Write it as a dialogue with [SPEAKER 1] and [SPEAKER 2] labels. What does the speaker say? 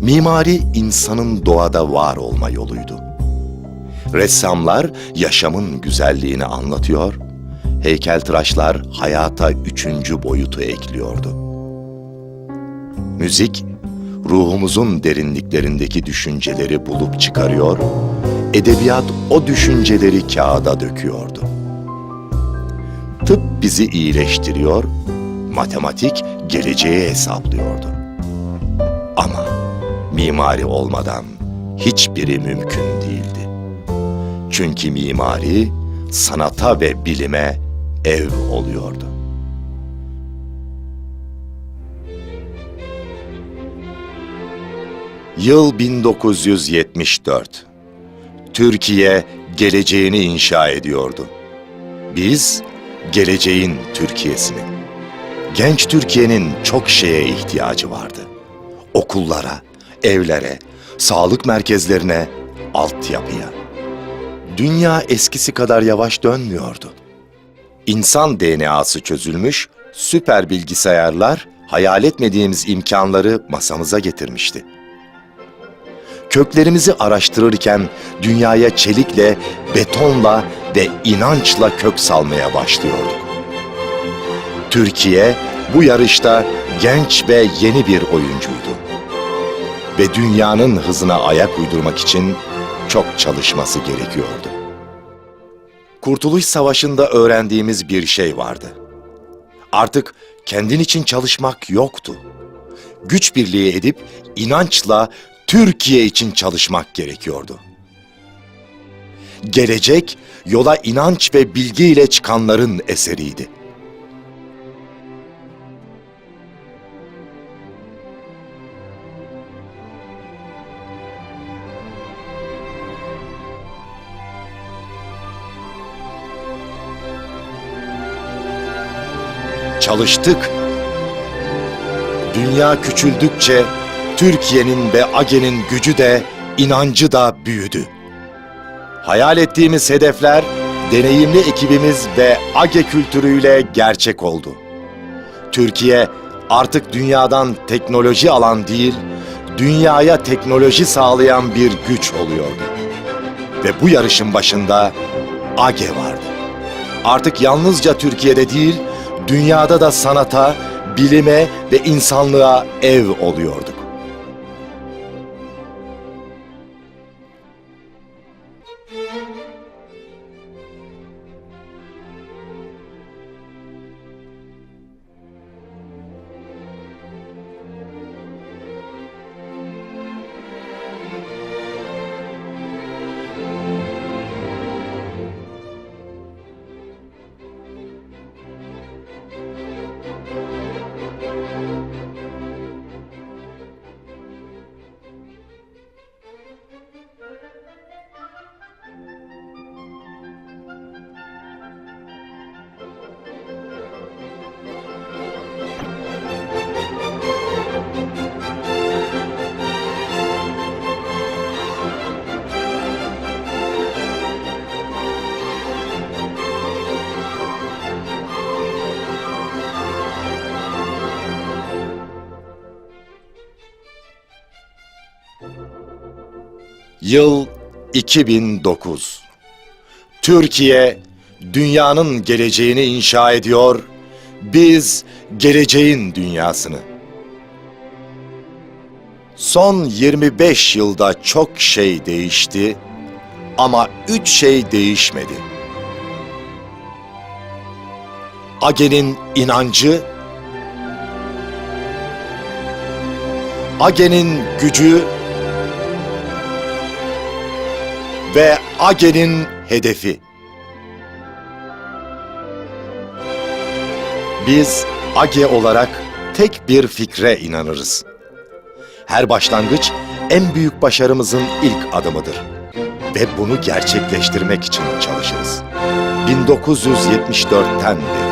[SPEAKER 1] Mimari insanın doğada var olma yoluydu. Ressamlar yaşamın güzelliğini anlatıyor, heykeltıraşlar hayata üçüncü boyutu ekliyordu. Müzik, ruhumuzun derinliklerindeki düşünceleri bulup çıkarıyor, edebiyat o düşünceleri kağıda döküyordu. Tıp bizi iyileştiriyor, matematik geleceği hesaplıyordu. Mimari olmadan hiçbiri mümkün değildi. Çünkü mimari sanata ve bilime ev oluyordu. Yıl 1974. Türkiye geleceğini inşa ediyordu. Biz geleceğin Türkiye'sini. Genç Türkiye'nin çok şeye ihtiyacı vardı. Okullara, evlere, sağlık merkezlerine, altyapıya. Dünya eskisi kadar yavaş dönmüyordu. İnsan DNA'sı çözülmüş, süper bilgisayarlar hayal etmediğimiz imkanları masamıza getirmişti. Köklerimizi araştırırken dünyaya çelikle, betonla ve inançla kök salmaya başlıyorduk. Türkiye bu yarışta genç ve yeni bir oyuncuydu. Ve dünyanın hızına ayak uydurmak için çok çalışması gerekiyordu. Kurtuluş Savaşı'nda öğrendiğimiz bir şey vardı. Artık kendin için çalışmak yoktu. Güç birliği edip inançla Türkiye için çalışmak gerekiyordu. Gelecek yola inanç ve bilgiyle çıkanların eseriydi. Çalıştık. Dünya küçüldükçe Türkiye'nin ve AGE'nin gücü de inancı da büyüdü. Hayal ettiğimiz hedefler deneyimli ekibimiz ve AGE kültürüyle gerçek oldu. Türkiye artık dünyadan teknoloji alan değil, dünyaya teknoloji sağlayan bir güç oluyordu. Ve bu yarışın başında AGE vardı. Artık yalnızca Türkiye'de değil, dünyada da sanata, bilime ve insanlığa ev oluyorduk. Yıl 2009. Türkiye dünyanın geleceğini inşa ediyor. Biz geleceğin dünyasını. Son 25 yılda çok şey değişti ama üç şey değişmedi. Age'nin inancı, Age'nin gücü ve Age'nin hedefi. Biz Age olarak tek bir fikre inanırız. Her başlangıç en büyük başarımızın ilk adımıdır. Ve bunu gerçekleştirmek için çalışırız. 1974'ten beri.